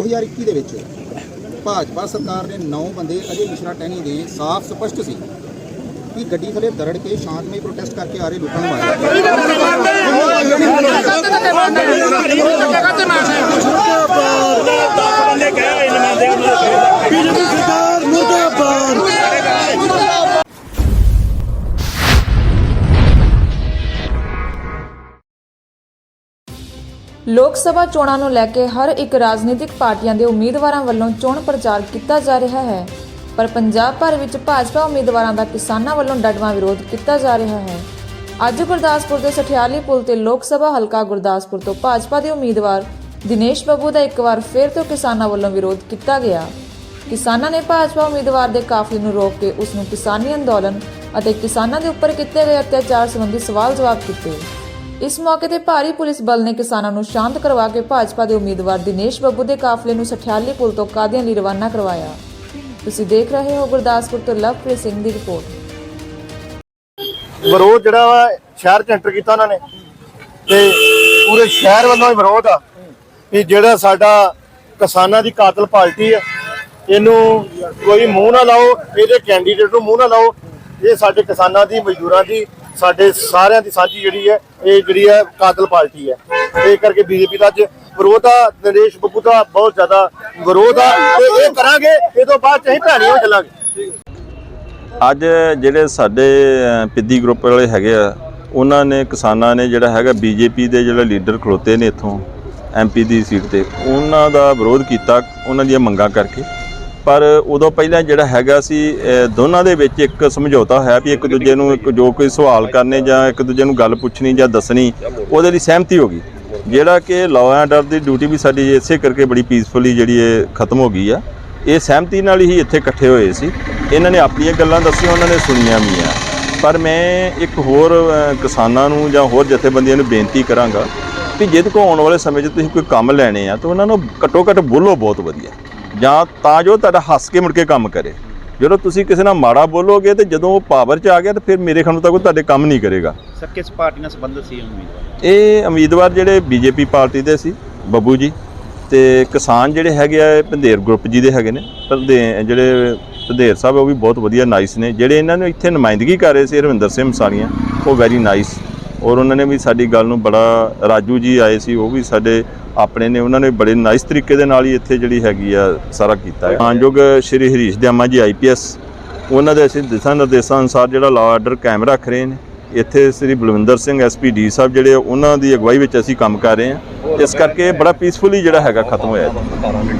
2021 ਦੇ ਵਿੱਚ ਭਾਜਪਾ ਸਰਕਾਰ ਨੇ 9 ਬੰਦੇ ਅਜੇ ਮਿਸ਼ਰਾ ਟਹਿਣੀ ਦੇ ਸਾਫ਼ ਸਪਸ਼ਟ ਸੀ ਕਿ ਗੱਡੀ ਥਲੇ ਦਰੜ ਕੇ ਸ਼ਾਂਤਮਈ ਪ੍ਰੋਟੈਸਟ ਕਰਕੇ ਆ ਰਹੇ ਲੋਕਾਂ ਨੂੰ ਮਾਰਿਆ ਲੋਕ ਸਭਾ ਚੋਣਾਂ ਨੂੰ ਲੈ ਕੇ ਹਰ ਇੱਕ ਰਾਜਨੀਤਿਕ ਪਾਰਟੀਆਂ ਦੇ ਉਮੀਦਵਾਰਾਂ ਵੱਲੋਂ ਚੋਣ ਪ੍ਰਚਾਰ ਕੀਤਾ ਜਾ ਰਿਹਾ ਹੈ। ਪਰ ਪੰਜਾਬ ਭਰ ਵਿੱਚ ਭਾਜਪਾ ਉਮੀਦਵਾਰਾਂ ਦਾ ਕਿਸਾਨਾਂ ਵੱਲੋਂ ਡਟਵਾਂ ਵਿਰੋਧ ਕੀਤਾ ਜਾ ਰਿਹਾ ਹੈ। ਅੱਜ ਗੁਰਦਾਸਪੁਰ ਦੇ ਸਠਿਆਲੀ ਪੁਲ ਤੇ ਲੋਕ ਸਭਾ ਹਲਕਾ ਗੁਰਦਾਸਪੁਰ ਤੋਂ ਭਾਜਪਾ ਦੇ ਉਮੀਦਵਾਰ ਦਿਨੇਸ਼ ਬੱਬੂ ਦਾ ਇੱਕ ਵਾਰ ਫਿਰ ਤੋਂ ਕਿਸਾਨਾਂ ਵੱਲੋਂ ਵਿਰੋਧ ਕੀਤਾ ਗਿਆ। ਕਿਸਾਨਾਂ ਨੇ ਭਾਜਪਾ ਉਮੀਦਵਾਰ ਦੇ ਕਾਫਲੇ ਨੂੰ ਰੋਕ ਕੇ ਉਸ ਨੂੰ ਕਿਸਾਨੀ ਅੰਦੋਲਨ ਅਤੇ ਕਿਸਾਨਾਂ ਦੇ ਉੱਪਰ ਕੀਤੇ ਗਏ ਅਤਿਆਚਾਰ ਸੰਬੰਧੀ ਸਵਾਲ ਜਵਾਬ ਕੀਤੇ। ਇਸ ਮੌਕੇ ਤੇ ਭਾਰੀ ਪੁਲਿਸ ਬਲ ਨੇ ਕਿਸਾਨਾਂ ਨੂੰ ਸ਼ਾਂਤ ਕਰਵਾ ਕੇ ਭਾਜਪਾ ਦੇ ਉਮੀਦਵਾਰ ਦਿਨੇਸ਼ ਬੱਬੂ ਦੇ ਕਾਫਲੇ ਨੂੰ ਸਠਿਆਲੀ ਪੁਲ ਤੋਂ ਕਾਦੀਆਂ ਲਈ ਰਵਾਨਾ ਕਰਵਾਇਆ। ਤੁਸੀਂ ਦੇਖ ਰਹੇ ਹੋ ਗੁਰਦਾਸਪੁਰ ਤੋਂ ਲਵਪ੍ਰੀਤ ਸਿੰਘ ਦੀ ਰਿਪੋਰਟ। ਵਿਰੋਧ ਜਿਹੜਾ ਵਾ, ਸ਼ਹਿਰ ਚ ਐਂਟਰ ਕੀਤਾ ਉਹਨਾਂ ਨੇ। ਤੇ ਪੂਰੇ ਸ਼ਹਿਰ ਵੱਲੋਂ ਵਿਰੋਧ ਆ ਕਿ ਜਿਹੜਾ ਸਾਡਾ ਕਿਸਾਨਾਂ ਦੀ ਕਾਤਲ ਪਾਰਟੀ ਆ, ਇਹਨੂੰ ਕੋਈ ਮੂੰਹ ਨਾ ਲਾਓ, ਇਹਦੇ ਕੈਂਡੀਡੇਟ ਨੂੰ ਮੂੰਹ ਨਾ ਲਾਓ, ਇਹ ਸਾਡੇ ਕਿਸਾਨਾਂ ਦੀ, ਮਜ਼ਦੂਰਾਂ ਦੀ ਸਾਡੇ ਸਾਰਿਆਂ ਦੀ ਸਾਂਝੀ ਜਿਹੜੀ ਹੈ ਇਹ ਜਿਹੜੀ ਹੈ ਕਾਤਲ ਪਾਰਟੀ ਹੈ। ਇਹ ਕਰਕੇ ਬੀਜੇਪੀ ਦਾ ਅੱਜ ਵਿਰੋਧ ਆ ਨਰੇਸ਼ ਬੱਬੂ ਦਾ ਬਹੁਤ ਜ਼ਿਆਦਾ ਵਿਰੋਧ ਆ। ਤੇ ਇਹ ਕਰਾਂਗੇ ਇਹ ਤੋਂ ਬਾਅਦ ਚ ਭੈਣੀਆਂ ਚੱਲਾਂਗੇ। ਅੱਜ ਜਿਹੜੇ ਸਾਡੇ ਅ, ਪਿੱਦੀ ਗਰੁੱਪ ਵਾਲੇ ਹੈਗੇ ਆ ਉਹਨਾਂ ਨੇ ਕਿਸਾਨਾਂ ਨੇ ਜਿਹੜਾ ਹੈਗਾ ਬੀਜੇਪੀ ਦੇ ਜਿਹੜੇ ਲੀਡਰ ਖਲੋਤੇ ਨੇ ਇੱਥੋਂ ਐਮਪੀ ਦੀ ਸੀਟ ਤੇ ਉਹਨਾਂ ਦਾ ਵਿਰੋਧ ਕੀਤਾ ਉਹਨਾਂ ਦੀਆਂ ਮੰਗਾਂ ਕਰਕੇ। ਪਰ ਉਦੋਂ ਪਹਿਲਾਂ ਜਿਹੜਾ ਹੈਗਾ ਸੀ ਦੋਨਾਂ ਦੇ ਵਿੱਚ ਇੱਕ ਸਮਝੌਤਾ ਹੋਇਆ ਵੀ ਇੱਕ ਦੂਜੇ ਨੂੰ ਇੱਕ ਜੋ ਕੋਈ ਸਵਾਲ ਕਰਨੇ ਜਾਂ ਇੱਕ ਦੂਜੇ ਨੂੰ ਗੱਲ ਪੁੱਛਣੀ ਜਾਂ ਦੱਸਣੀ, ਉਹਦੇ ਲਈ ਸਹਿਮਤੀ ਹੋ ਗਈ। ਜਿਹੜਾ ਕਿ ਲਾਅ ਐਂਡ ਆਰਡਰ ਦੀ ਡਿਊਟੀ ਵੀ ਸਾਡੀ ਇਸੇ ਕਰਕੇ ਬੜੀ ਪੀਸਫੁਲੀ ਜਿਹੜੀ ਇਹ ਖਤਮ ਹੋ ਗਈ ਆ। ਇਹ ਸਹਿਮਤੀ ਨਾਲ ਹੀ ਇੱਥੇ ਇਕੱਠੇ ਹੋਏ ਸੀ। ਇਹਨਾਂ ਨੇ ਆਪਣੀਆਂ ਗੱਲਾਂ ਦੱਸੀਆਂ, ਉਹਨਾਂ ਨੇ ਸੁਣੀਆਂ ਵੀ ਆ। ਪਰ ਮੈਂ ਇੱਕ ਹੋਰ ਕਿਸਾਨਾਂ ਨੂੰ ਜਾਂ ਹੋਰ ਜਥੇਬੰਦੀਆਂ ਨੂੰ ਬੇਨਤੀ ਕਰਾਂਗਾ ਕਿ ਜਿਹਦੇ ਕੋ ਆਉਣ ਵਾਲੇ ਸਮੇਂ 'ਚ ਤੁਸੀਂ ਕੋਈ ਕੰਮ ਲੈਣੇ ਆ, ਤਾਂ ਉਹਨਾਂ ਨੂੰ ਘੱਟੋ ਘੱਟ ਬੋਲੋ ਬਹੁਤ ਵਧੀਆ। ਜਾਂ ਤਾਂ ਜੋ ਤੁਹਾਡਾ ਹੱਸ ਕੇ ਮੁੜ ਕੇ ਕੰਮ ਕਰੇ। ਜਦੋਂ ਤੁਸੀਂ ਕਿਸੇ ਨਾਲ ਮਾੜਾ ਬੋਲੋਗੇ ਤੇ ਜਦੋਂ ਉਹ ਪਾਵਰ 'ਚ ਆ ਗਿਆ ਤਾਂ ਫਿਰ ਮੇਰੇ ਖਿਆਲ ਨੂੰ ਤਾਂ ਕੋਈ ਤੁਹਾਡੇ ਕੰਮ ਨਹੀਂ ਕਰੇਗਾ। ਸਰ ਕਿਸ ਪਾਰਟੀ ਨਾਲ ਸੰਬੰਧਿਤ ਸੀ ਉਮੀਦਵਾਰ? ਇਹ ਉਮੀਦਵਾਰ ਜਿਹੜੇ ਬੀਜੇਪੀ ਪਾਰਟੀ ਦੇ ਸੀ ਬੱਬੂ ਜੀ ਤੇ ਕਿਸਾਨ ਜਿਹੜੇ ਹੈਗੇ ਆ ਪੰਧੇਰ ਗਰੁੱਪ ਜੀ ਦੇ ਹੈਗੇ ਨੇ। ਜਿਹੜੇ ਪੰਧੇਰ ਸਾਹਿਬ ਉਹ ਵੀ ਬਹੁਤ ਵਧੀਆ ਨਾਈਸ ਨੇ। ਜਿਹੜੇ ਇਹਨਾਂ ਨੂੰ ਇੱਥੇ ਨੁਮਾਇੰਦਗੀ ਕਰ ਰਹੇ ਸੀ ਰਵਿੰਦਰ ਸਿੰਘ ਮਸਾਣੀਆਂ ਉਹ ਵੈਰੀ ਨਾਈਸ ਔਰ ਉਹਨਾਂ ਨੇ ਵੀ ਸਾਡੀ ਗੱਲ ਨੂੰ ਬੜਾ ਰਾਜੂ ਜੀ ਆਏ ਸੀ, ਉਹ ਵੀ ਸਾਡੇ ਆਪਣੇ ਨੇ, ਉਹਨਾਂ ਨੇ ਬੜੇ ਨਾਈਸ ਤਰੀਕੇ ਦੇ ਨਾਲ ਹੀ ਇੱਥੇ ਜਿਹੜੀ ਹੈਗੀ ਆ ਸਾਰਾ ਕੀਤਾ ਮਾਨਯੋਗ ਸ਼੍ਰੀ ਹਰੀਸ਼ ਦਿਆਮਾ ਜੀ ਆਈਪੀਐਸ ਉਹਨਾਂ ਦੇ ਅਸੀਂ ਦਿਸ਼ਾ ਨਿਰਦੇਸ਼ਾਂ ਅਨੁਸਾਰ ਜਿਹੜਾ ਲਾਅ ਆਰਡਰ ਕਾਇਮ ਰੱਖ ਰਹੇ ਨੇ। ਇੱਥੇ ਸ੍ਰੀ ਬਲਵਿੰਦਰ ਸਿੰਘ ਐਸਪੀਡੀ ਸਾਹਿਬ ਜਿਹੜੇ ਉਹਨਾਂ ਦੀ ਅਗਵਾਈ ਵਿੱਚ ਅਸੀਂ ਕੰਮ ਕਰ ਰਹੇ ਹਾਂ। ਇਸ ਕਰਕੇ ਬੜਾ ਪੀਸਫੁਲੀ ਜਿਹੜਾ ਹੈਗਾ ਖਤਮ ਹੋਇਆ ਜੀ।